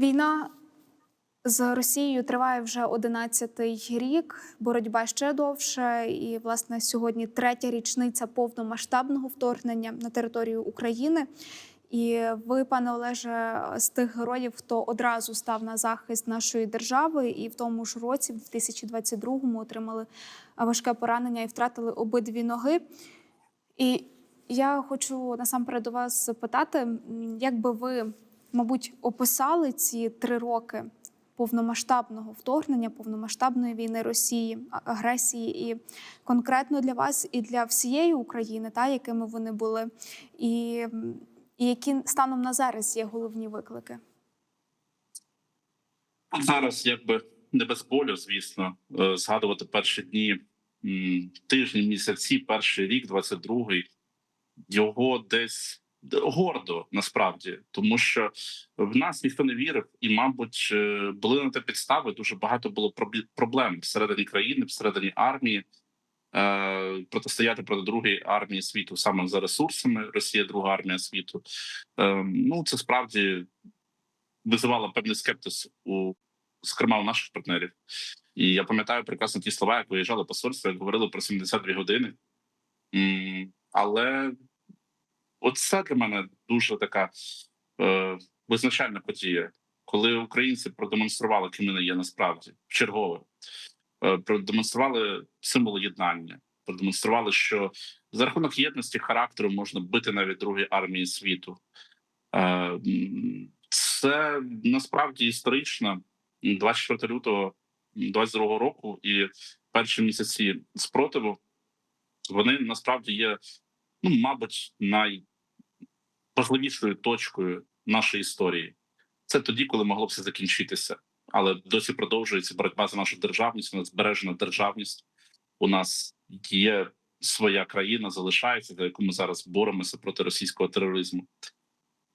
Війна з Росією триває вже 11-й рік. Боротьба ще довше. І, власне, сьогодні третя річниця повномасштабного вторгнення на територію України. І ви, пане Олеже, з тих героїв, хто одразу став на захист нашої держави, і в тому ж році, в 2022-му, отримали важке поранення і втратили обидві ноги. І я хочу насамперед у вас запитати, як би ви, мабуть, описали ці три роки повномасштабного вторгнення, повномасштабної війни Росії, агресії, і конкретно для вас і для всієї України, та якими вони були, і, і які станом на зараз є головні виклики? Зараз якби не без болю, звісно, е, згадувати перші дні, тижні, місяці, перший рік, 22-й, його десь гордо насправді, тому що в нас ніхто не вірив, і, мабуть, е, були на те підстави. Дуже багато було проблем всередині країни, всередині армії. Е, протистояти проти другої армії світу саме за ресурсами. Росія друга армія світу. Е, ну це справді визивало певний скептиз у зокрема у наших партнерів. І я пам'ятаю прекрасно ті слова, як виїжджали посольство, як говорили про 72 години. М, Але оце для мене дуже така е, визначальна подія, коли українці продемонстрували, ким вони є насправді чергове. Е, Продемонстрували символ єднання, продемонстрували, що за рахунок єдності характеру можна бити навіть другої армії світу. Е, Це насправді історично 24 лютого 22 року і перші місяці спротиву вони насправді є, ну мабуть, найважливішою точкою нашої історії. Це тоді, коли могло б все закінчитися, але досі продовжується боротьба за нашу державність. У нас збережена державність. У нас є своя країна, залишається, за яку ми зараз боремося проти російського тероризму.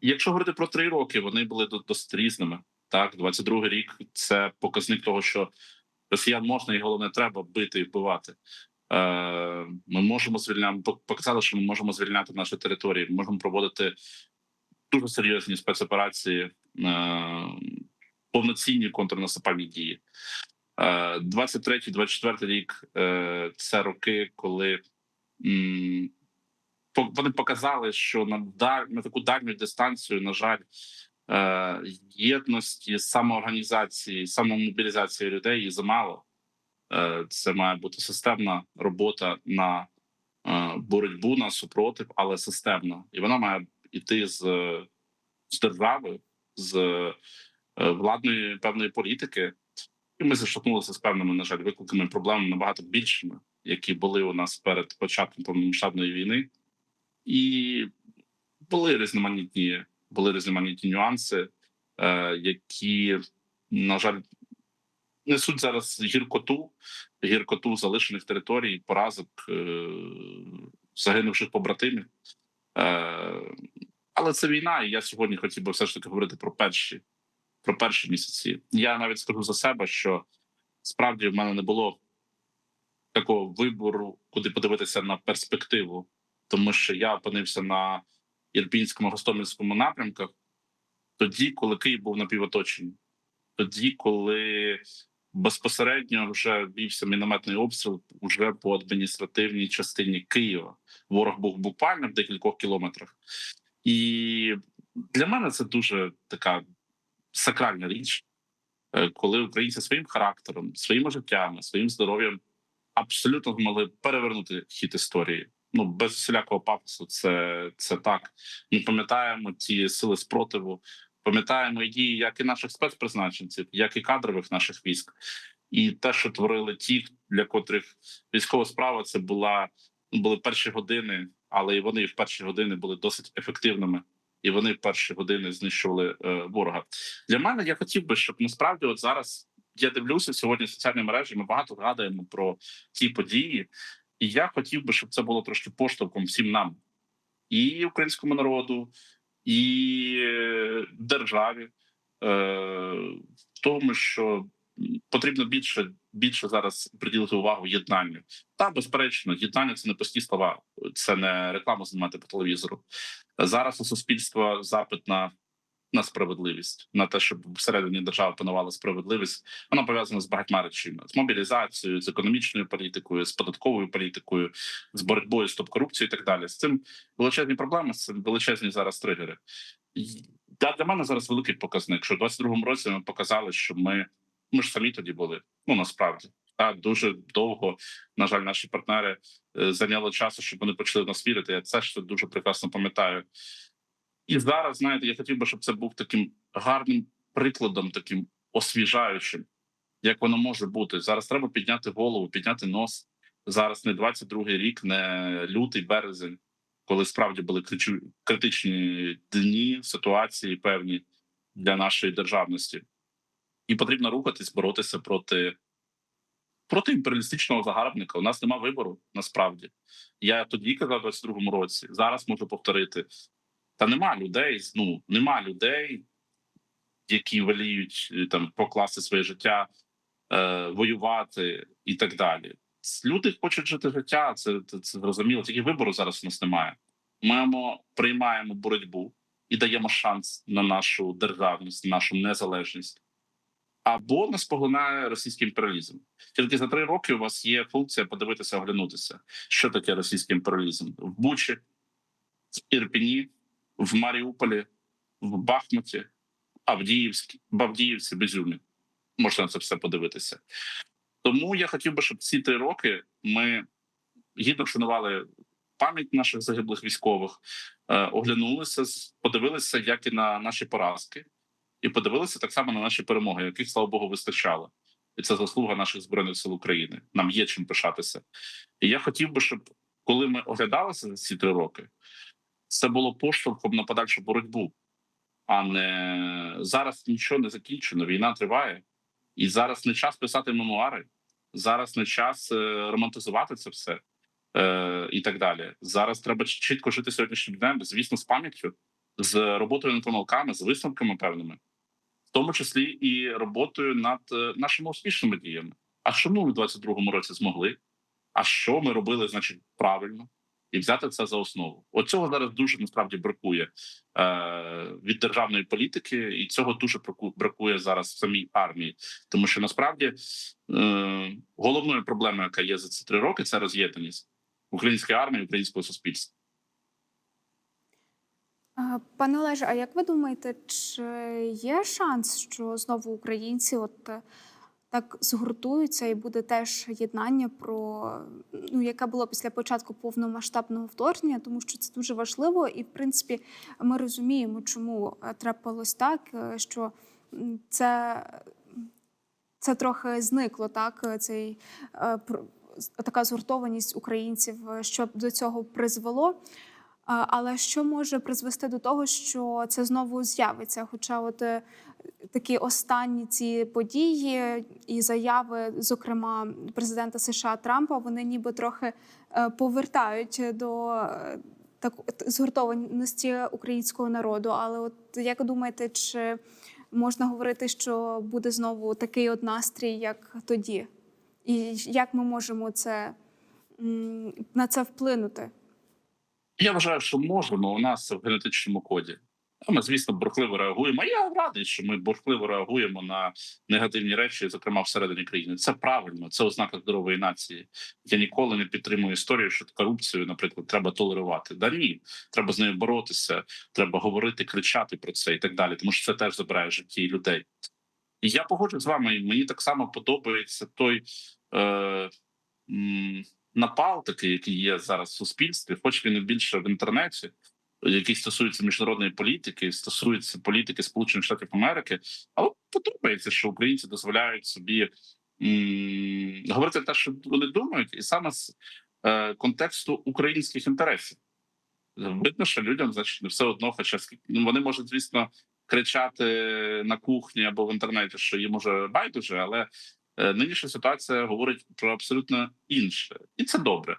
Якщо говорити про три роки, вони були до- досить різними. Так, 22 рік це показник того, що росіян можна і головне треба бити і вбивати. Е, Ми можемо звільняти, показали, що ми можемо звільняти наші території. Ми можемо проводити дуже серйозні спецоперації, е, повноцінні контрнаступальні дії. Е, 23-24 рік е, це роки, коли вони показали, що на да- на таку дальню дистанцію, на жаль, єдності, самоорганізації, самомобілізації людей замало. Е, Це має бути системна робота на е, боротьбу на супротив, але системна, і вона має йти з, з держави, з е, владної певної політики. І ми зіштовхнулися з певними, на жаль, викликами, проблемами набагато більшими, які були у нас перед початком повномасштабної війни, і були різноманітні, були різноманітні нюанси, які, на жаль, несуть зараз гіркоту, гіркоту залишених територій, поразок е, загинувших побратимів. Е, але це війна, і я сьогодні хотів би все ж таки говорити про перші, про перші місяці. Я навіть скажу за себе, що справді в мене не було такого вибору, куди подивитися на перспективу, тому що я опинився на Ірпінському гостомельському напрямках тоді, коли Київ був напівоточений, тоді, коли безпосередньо вже вівся мінометний обстріл уже по адміністративній частині Києва. Ворог був буквально в декількох кілометрах, і для мене це дуже така сакральна річ, е, коли українці своїм характером, своїми життями, своїм здоров'ям абсолютно змогли перевернути хід історії. Ну без всілякого пафосу, це, це так. Ми пам'ятаємо ті сили спротиву, пам'ятаємо дії як і наших спецпризначенців, як і кадрових наших військ, і те, що творили ті, для котрих військова справа це була були перші години, але і вони в перші години були досить ефективними, і вони в перші години знищували е, ворога. Для мене я хотів би, щоб насправді, от зараз я дивлюся сьогодні в соціальні мережі. Ми багато згадуємо про ті події, і я хотів би, щоб це було трошки поштовхом всім нам, і українському народу, і е, державі, е, в тому, що потрібно більше більше зараз приділити увагу єднанню. Та безперечно, єднання це не пусті слова, це не реклама знімати по телевізору. Зараз у суспільства запит на на справедливість, на те, щоб всередині держави панувала справедливість, вона пов'язана з багатьма речами: з мобілізацією, з економічною політикою, з податковою політикою, з боротьбою з топ-корупцією і так далі. З цим величезні проблеми, з цим величезні зараз тригери. Для, для мене зараз великий показник, що в 22-му році ми показали, що ми, ми ж самі тоді були. Ну насправді та дуже довго, на жаль, наші партнери е, зайняло часу, щоб вони почали нас вірити. Я це ж дуже прекрасно пам'ятаю. І зараз, знаєте, я хотів би, щоб це був таким гарним прикладом, таким освіжаючим, як воно може бути. Зараз треба підняти голову, підняти нос. Зараз не 22-й рік, не лютий березень, коли справді були критичні дні, ситуації певні для нашої державності. І потрібно рухатись, боротися проти, проти імперіалістичного загарбника. У нас нема вибору насправді. Я тоді казав у 22-му році, зараз можу повторити. Та нема людей, ну нема людей, які воліють е, там покласти своє життя, е, воювати і так далі. Люди хочуть жити життя, це, це, це зрозуміло. Тільки вибору зараз у нас немає. Ми маємо- приймаємо боротьбу і даємо шанс на нашу державність, на нашу незалежність. Або нас поглинає російський імперіалізм. Тільки за три роки у вас є функція подивитися, оглянутися, що таке російський імперіалізм в Бучі, в Ірпіні, в Маріуполі, в Бахмуті, Авдіївській, в Авдіївці, Безюмі. Можна це все подивитися. Тому я хотів би, щоб ці три роки ми гідно вшанували пам'ять наших загиблих військових, е, оглянулися, подивилися, як і на наші поразки, і подивилися так само на наші перемоги, яких, слава Богу, вистачало. І це заслуга наших збройних сил України. Нам є чим пишатися. І я хотів би, щоб коли ми оглядалися за ці три роки, це було поштовхом на подальшу боротьбу, а не зараз нічого не закінчено. Війна триває, і зараз не час писати мемуари, зараз не час е, романтизувати це все е, і так далі. Зараз треба чітко жити сьогоднішнім днем, звісно, з пам'яттю, з роботою над помилками, з висновками певними, в тому числі і роботою над е, нашими успішними діями. А чому ми в 22-му році змогли? А що ми робили, значить, правильно? І взяти це за основу. От цього зараз дуже насправді бракує е, від державної політики, і цього дуже бракує зараз в самій армії, тому що насправді е, головною проблемою, яка є за ці три роки, це роз'єднаність української армії, українського суспільства. Пане Олеже, а як ви думаєте, чи є шанс, що знову українці от так згуртуються і буде теж єднання про ну, яке було після початку повномасштабного вторгнення, тому що це дуже важливо, і в принципі ми розуміємо, чому е, трапилось так, е, що це, це трохи зникло, так е, цей така згуртованість українців, що до цього призвело. Але що може призвести до того, що це знову з'явиться? Хоча, от такі останні ці події і заяви, зокрема президента США Трампа, вони ніби трохи е, повертають до е, так згуртованості українського народу. Але от як думаєте, чи можна говорити, що буде знову такий от настрій, як тоді? І як ми можемо це на це вплинути? Я вважаю, що можемо. У нас в генетичному коді. А Ми, звісно, бурхливо реагуємо. А Я радий, що ми бурхливо реагуємо на негативні речі, зокрема всередині країни. Це правильно, це ознака здорової нації. Я ніколи не підтримую історію, що корупцію, наприклад, треба толерувати. Да ні, треба з нею боротися, треба говорити, кричати про це і так далі, тому що це теж забирає житті людей. І я погоджуюсь з вами. Мені так само подобається той е, напал, такий, який є зараз в суспільстві, хоч він більше в інтернеті, який стосується міжнародної політики, стосується політики Сполучених Штатів Америки, але подобається, що українці дозволяють собі м, говорити те, що вони думають, і саме з е, контексту українських інтересів. Видно, що людям значить, все одно, хоча ну, вони можуть, звісно, кричати на кухні або в інтернеті, що їм може байдуже, але е, нинішня ситуація говорить про абсолютно інше, і це добре.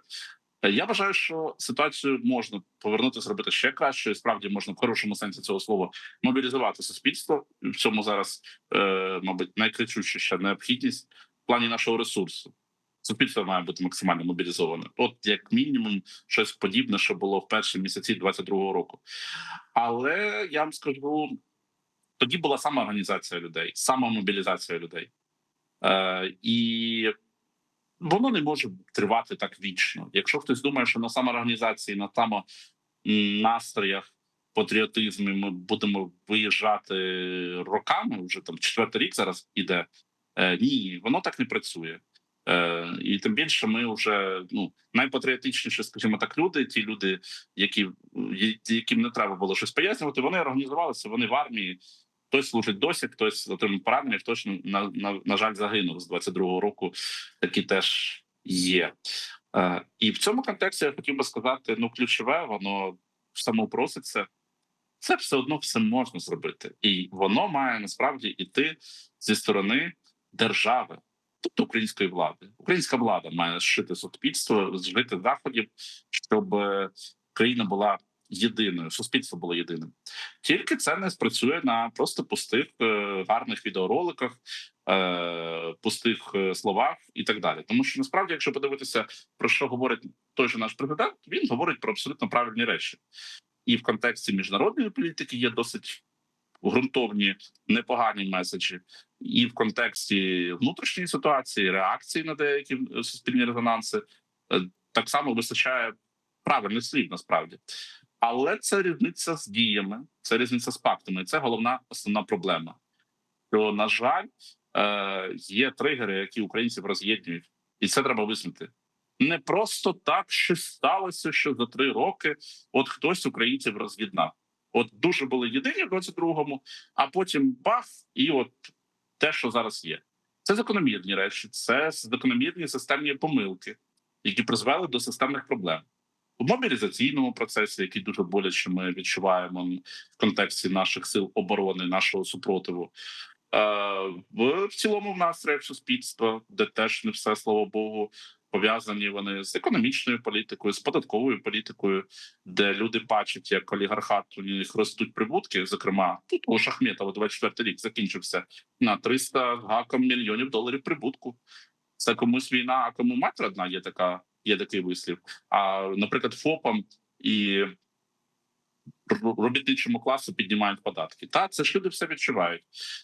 Е, Я вважаю, що ситуацію можна повернути, зробити ще краще. Справді можна в хорошому сенсі цього слова мобілізувати суспільство. В цьому зараз, е, мабуть, найкричуща необхідність в плані нашого ресурсу. Суспільство має бути максимально мобілізоване. От як мінімум, щось подібне, що було в перші місяці 22-го року. Але я вам скажу, тоді була самоорганізація людей, самомобілізація людей. Е, і воно не може тривати так вічно. Якщо хтось думає, що на самоорганізації, на самонастроях, патріотизмі ми будемо виїжджати роками, вже там четвертий рік зараз іде. Е, ні, воно так не працює. Е, і тим більше ми вже ну найпатріотичніші, скажімо так, люди, ті люди, які яким не треба було щось пояснювати, вони організувалися, вони в армії. Хтось служить досі, хтось отримав поранення, хтось на, на, на жаль загинув з 22-го року. Такі теж є. Е, і в цьому контексті я хотів би сказати: ну, ключове, воно самопроситься. Це все одно все можна зробити, і воно має насправді іти зі сторони держави, тобто української влади. Українська влада має зшити суспільство, зжити заходів, щоб країна була єдиною, суспільство було єдиним. Тільки це не спрацює на просто пустих е, гарних відеороликах, е, пустих е, словах і так далі. Тому що насправді, якщо подивитися про що говорить той же наш президент, він говорить про абсолютно правильні речі, і в контексті міжнародної політики є досить ґрунтовні непогані меседжі, і в контексті внутрішньої ситуації, реакції на деякі суспільні резонанси так само вистачає правильних слів насправді. Але це різниця з діями, це різниця з фактами. Це головна основна проблема. Що, на жаль, е, є тригери, які українців роз'єднують, і це треба висміти. Не просто так щось сталося, що за три роки от хтось українців роз'єднав. От дуже були єдині в 22-му, а потім бах, і от те, що зараз є. Це закономірні речі, це закономірні системні помилки, які призвели до системних проблем в мобілізаційному процесі, який дуже боляче ми відчуваємо в контексті наших сил оборони, нашого супротиву. Е, в цілому в настроях суспільства, де теж не все слава Богу, пов'язані вони з економічною політикою, з податковою політикою, де люди бачать, як олігархат у них ростуть прибутки. Зокрема, тут у Шахметова 24 рік закінчився на 300 гаком мільйонів доларів прибутку. Це комусь війна, а кому мать одна є така, є такий вислів. А наприклад, ФОПам і робітничому класу піднімають податки. Та це ж люди все відчувають.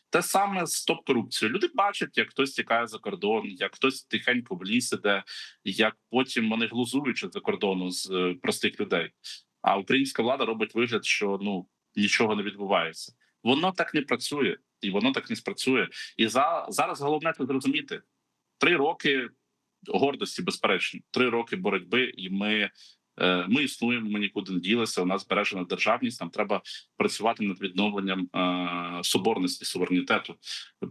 Те саме з топ корупцією. Люди бачать, як хтось тікає за кордон, як хтось тихенько в ліс іде, як потім вони глузують за кордону з е, простих людей. А українська влада робить вигляд, що ну нічого не відбувається. Воно так не працює, і воно так не спрацює. І за зараз головне це зрозуміти три роки гордості, безперечно, три роки боротьби, і ми Е, Ми існуємо, ми нікуди не ділися. У нас збережена державність. Нам треба працювати над відновленням е, соборності суверенітету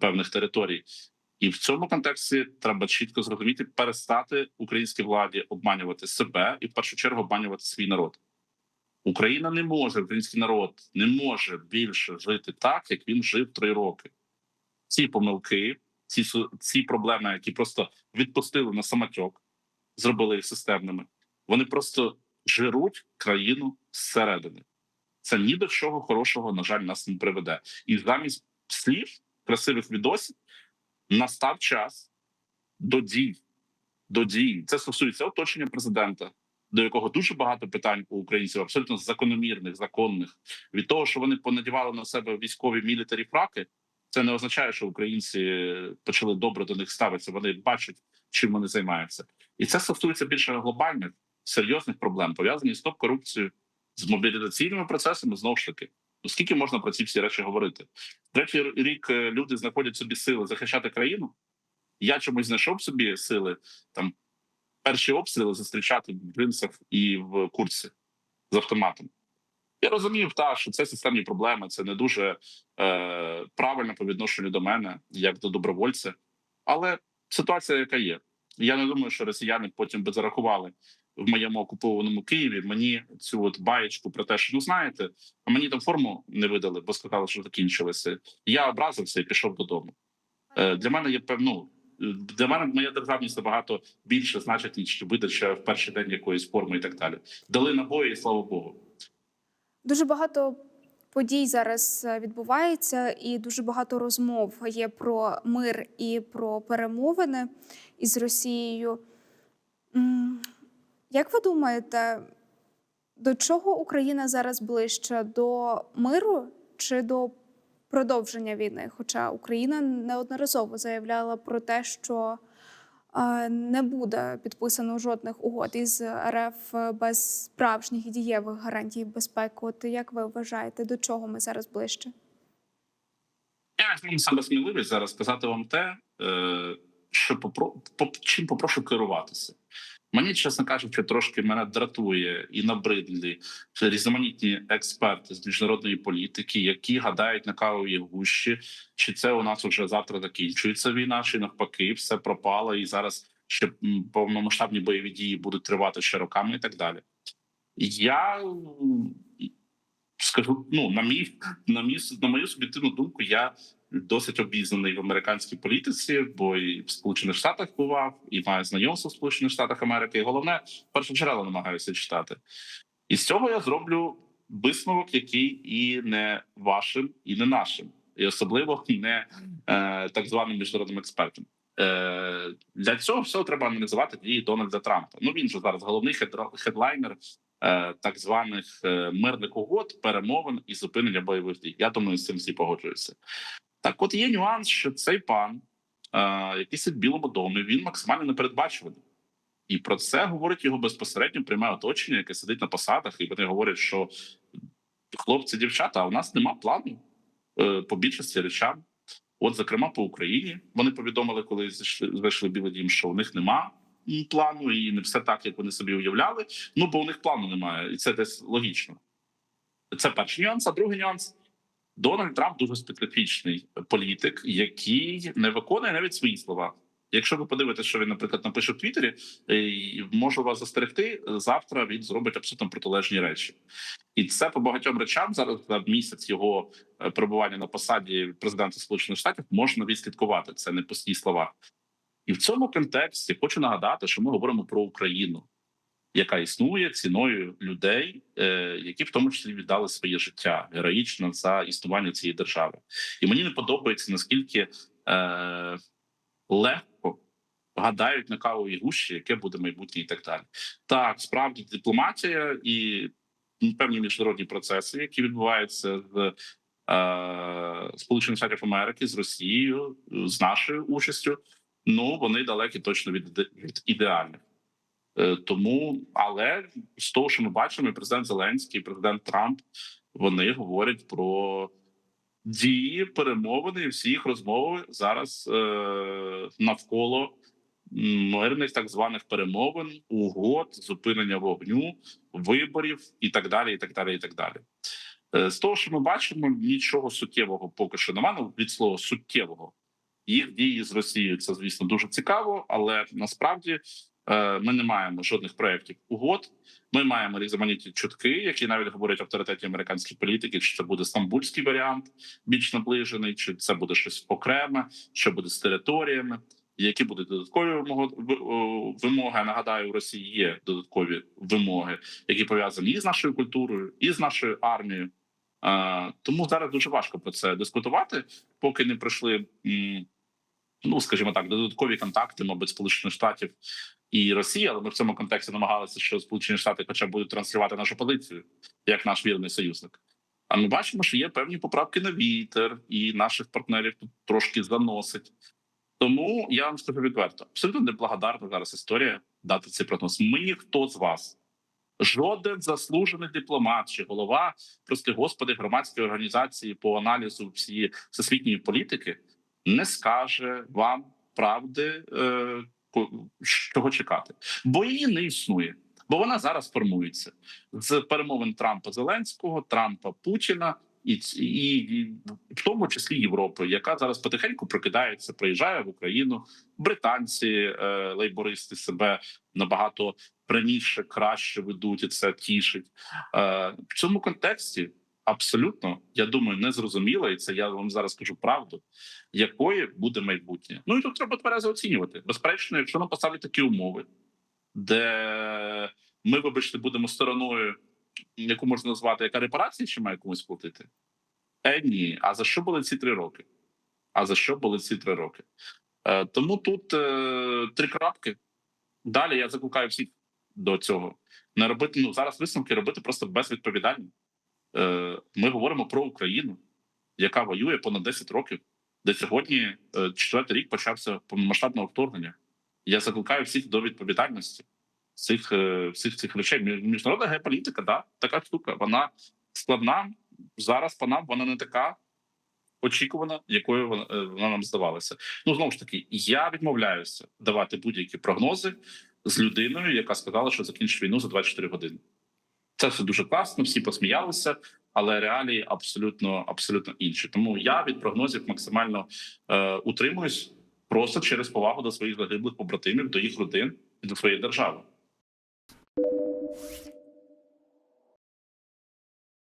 певних територій. І в цьому контексті треба чітко зрозуміти, перестати українській владі обманювати себе і в першу чергу обманювати свій народ. Україна не може, український народ не може більше жити так, як він жив три роки. Ці помилки, ці ці проблеми, які просто відпустили на самотьок, зробили їх системними. Вони просто жируть країну зсередини. Це ні до чого хорошого, на жаль, нас не приведе. І замість слів, красивих відосів, настав час до дій. До дій. Це стосується оточення президента, до якого дуже багато питань у українців, абсолютно закономірних, законних. Від того, що вони понадівали на себе військові мілітарі фраки, це не означає, що українці почали добре до них ставитися. Вони бачать, чим вони займаються, і це стосується більше глобальних серйозних проблем пов'язані з топ корупцією, з мобілізаційними процесами. Знову ж таки, ну скільки можна про ці всі речі говорити? Третій рік е, люди знаходять собі сили захищати країну. Я чомусь знайшов собі сили там перші обстріли зустрічати в джинсах і в курсі з автоматом. Я розумів, та що це системні проблеми, це не дуже е, правильно по відношенню до мене, як до добровольця. Але ситуація, яка є, я не думаю, що росіяни потім би зарахували в моєму окупованому Києві мені цю от баєчку про те, що ну знаєте, а мені там форму не видали, бо сказали, що закінчилося. Я образився і пішов додому. Е, Для мене є певно. Для мене моя державність набагато більше значить ніж видача в перший день якоїсь форми і так далі. Дали набої, і слава Богу. Дуже багато подій зараз е, відбувається, і дуже багато розмов є про мир і про перемовини із Росією. Як ви думаєте, до чого Україна зараз ближче? До миру чи до продовження війни. Хоча Україна неодноразово заявляла про те, що не буде підписано жодних угод із РФ без справжніх і дієвих гарантій безпеки. От як ви вважаєте, до чого ми зараз ближче? Я саме сміливість зараз сказати вам те, е, що попро... по- чим попрошу керуватися. Мені, чесно кажучи, трошки мене дратує і набридлі різноманітні експерти з міжнародної політики, які гадають на кавовій гущі, чи це у нас вже завтра закінчується війна, чи навпаки, все пропало, і зараз ще повномасштабні бойові дії будуть тривати ще роками, і так далі. Я скажу, ну на мій на мій на мою суб'єктивну думку, я досить обізнаний в американській політиці, бо і в Сполучених Штатах бував, і маю знайомство в Сполучених Штатах Америки. І головне, першоджерела намагаюся читати. І з цього я зроблю висновок, який і не вашим, і не нашим, і особливо не е, так званим міжнародним експертам. Е, для цього всього треба аналізувати дії Дональда Трампа. Ну він же зараз головний хедлайнер е, так званих е, мирних угод, перемовин і зупинення бойових дій. Я думаю, з цим всі погоджуються. Так, от є нюанс, що цей пан, е, який сидить в Білому домі, він максимально непередбачуваний. І про це говорить його безпосередньо пряме оточення, яке сидить на посадах, і вони говорять, що хлопці, дівчата, а у нас нема плану е, по більшості речам. От, зокрема, по Україні вони повідомили, коли зайшли Білий Дім, що у них нема плану, і не все так, як вони собі уявляли. Ну бо у них плану немає, і це десь логічно. Це перший нюанс. А другий нюанс Дональд Трамп дуже специфічний політик, який не виконує навіть свої слова. Якщо ви подивитесь, що він, наприклад, напише в Твіттері, е, можу вас застерегти. Завтра він зробить абсолютно протилежні речі, і це по багатьом речам зараз за місяць його е, перебування на посаді президента Сполучених Штатів можна відслідкувати. Це не пусті слова. І в цьому контексті хочу нагадати, що ми говоримо про Україну, яка існує ціною людей, е, які в тому числі віддали своє життя героїчно за існування цієї держави. І мені не подобається наскільки е, легко гадають на кавовій гущі, яке буде майбутнє, і так далі. Так, справді дипломатія і певні міжнародні процеси, які відбуваються з е, Сполучених Штатів Америки з Росією, з нашою участю. Ну вони далекі точно від, від ідеальних. Е, Тому, але з того, що ми бачимо, і президент Зеленський, і президент Трамп, вони говорять про дії, перемовини і всі їх розмови зараз е, навколо мирних так званих перемовин, угод, зупинення вогню, виборів і так далі. І так далі, і так далі. Е, З того, що ми бачимо, нічого суттєвого поки що немає. Ну, від слова суттєвого. Їх дії з Росією це, звісно, дуже цікаво, але насправді ми не маємо жодних проєктів угод. Ми маємо різноманітні чутки, які навіть говорять авторитетні американські політики, чи це буде стамбульський варіант більш наближений, чи це буде щось окреме, що буде з територіями, які будуть додаткові вимоги. Нагадаю, у Росії є додаткові вимоги, які пов'язані і з нашою культурою, і з нашою армією. Е, тому зараз дуже важко про це дискутувати, поки не пройшли. Ну, скажімо так, додаткові контакти, мабуть, Сполучених Штатів і Росії, але ми в цьому контексті намагалися, що Сполучені Штати, хоча б будуть транслювати нашу позицію як наш вірний союзник. А ми бачимо, що є певні поправки на вітер, і наших партнерів тут трошки заносить. Тому я вам скажу відверто: абсолютно неблагодарна зараз історія дати цей прогноз. Ми ніхто з вас, жоден заслужений дипломат чи голова, прости господи, громадської організації по аналізу всієї всесвітньої політики не скаже вам правди, е, чого чекати, бо її не існує. Бо вона зараз формується з перемовин Трампа Зеленського, Трампа Путіна і, і, і в тому числі Європи, яка зараз потихеньку прокидається, приїжджає в Україну. Британці, е, лейбористи себе набагато раніше краще ведуть, і це тішить е, в цьому контексті. Абсолютно, я думаю, не зрозуміло, і це я вам зараз кажу правду, якої буде майбутнє. Ну і тут треба тверезо оцінювати. Безперечно, якщо нам поставлять такі умови, де ми, вибачте, будемо стороною, яку можна назвати, яка репарації ще має комусь платити? Е, ні. А за що були ці три роки? А за що були ці три роки? Е, тому тут е, три крапки. Далі я закликаю всіх до цього. Не робити ну зараз висновки робити просто безвідповідально. Е, ми говоримо про Україну. яка воює понад 10 років, де сьогодні е, четвертий рік почався повномасштабного вторгнення. Я закликаю всіх до відповідальності всіх, е, всіх цих речей. Між- Міжнародна геополітика, да, така штука. Вона складна. Зараз по нам вона не така очікувана, якою вона, вона нам здавалася. Ну знову ж таки, я відмовляюся давати будь-які прогнози з людиною, яка сказала, що закінчить війну за 24 години. Це все дуже класно, всі посміялися, але реалії абсолютно абсолютно інші. Тому я від прогнозів максимально е, утримуюсь просто через повагу до своїх загиблих побратимів, до їх родин і до своєї держави.